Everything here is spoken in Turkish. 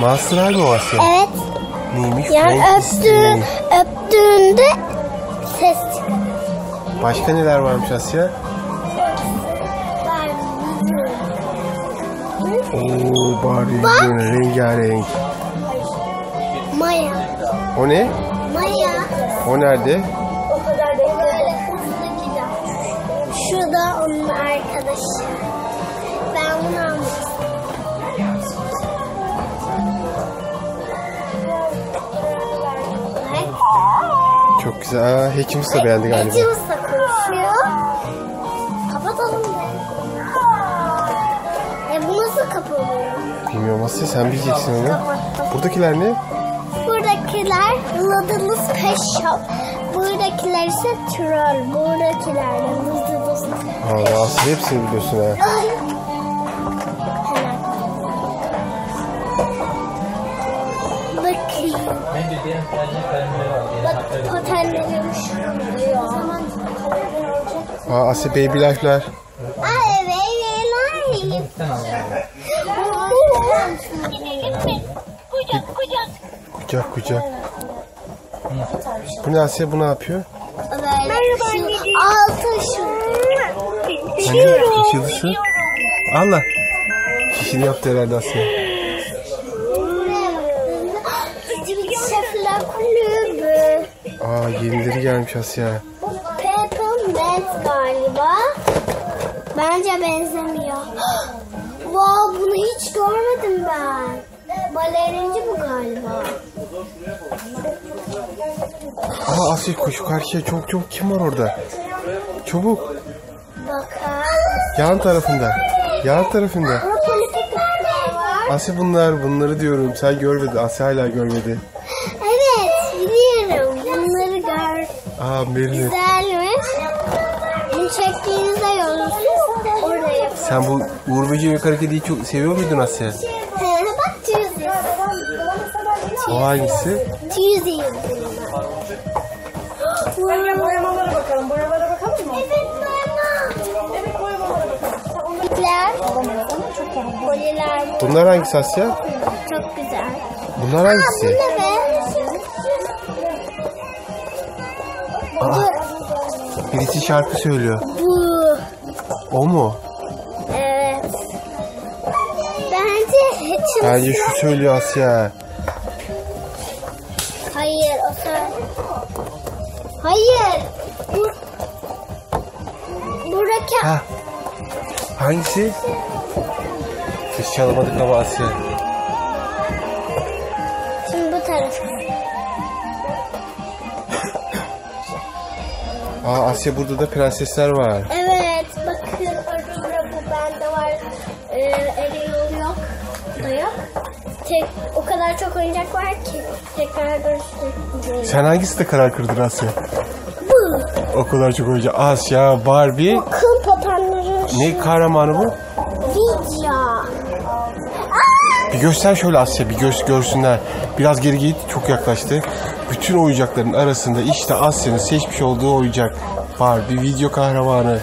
Mı Asya? Evet. Neymiş? Yani Frank öptüğü, isimli. öptüğünde ses. Başka neler varmış Asya? Oo Barbie böyle rengarenk. Maya. O ne? Maya. O nerede? Böyle hızlı gider. Şurada onun arkadaşı. Çok güzel. Aa, Hekimiz de beğendi galiba. Ecimiz de konuşuyor. Kapatalım be. E bu nasıl kapanıyor? Bilmiyorum Asya sen bileceksin onu. Kapattım. Buradakiler ne? Buradakiler Ladylus Pet Shop. Buradakiler ise Troll. Buradakiler de Ladylus Allah Asya hepsini biliyorsun ha. Bakayım. Bak patenlerim şurada. O zaman Aa Asya Baby Life'ler. Ay beyler. Kucak kucak. Kucak kucak. Bu ne Asya bu ne yapıyor? Merhaba anneciğim. Altı şu. Hani şişi Allah. Şişini yaptı herhalde Asya. Aa yenileri gelmiş Asya. Peppermint galiba. Bence benzemiyor. wow bunu hiç görmedim ben. Balerinci bu galiba. Aa Asya koş karşıya çok çok kim var orada? Çabuk. Bakar. Yan tarafında. Yan tarafında. Asya bunlar bunları diyorum. Sen görmedin. Asya hala görmedi. Evet biliyorum. Bunları gör. Aa Merine. Güzelmiş. Bunu çektiğinizde görürsünüz. Orada. Sen bu Uğur Böceği ve Kara Kedi'yi çok seviyor muydun Asya? He, Bak Tuesday. O hangisi? Tuesday. Anne boyamalara bakalım. Boyamalara bakalım mı? Evet Mama. Evet boyamalara bakalım. Bitler. Koliler. Bunlar hangisi Asya? Çok güzel. Bunlar Aa, bu hangisi? ne be? Aa, birisi şarkı söylüyor. Bu. O mu? Evet. Bence hiç Bence şu söylüyor Asya. Hayır o. Hayır. Bu. Buradaki Ha. Hangisi? Biz çalamadık ama Asya. Aa Asya burada da prensesler var. Evet bakın orada bu bende var. Ee, Ariel yok. Da yok. Tek, o kadar çok oyuncak var ki. Tekrar görüşürüz. Sen hangisi de karar kırdın Asya? Bu. O kadar çok oyuncak. Asya, Barbie. Kıl patenleri. Ne kahramanı bu? Bir göster şöyle Asya, bir göz görsünler. Biraz geri git, çok yaklaştı. Bütün oyuncakların arasında işte Asya'nın seçmiş olduğu oyuncak var. Bir video kahramanı.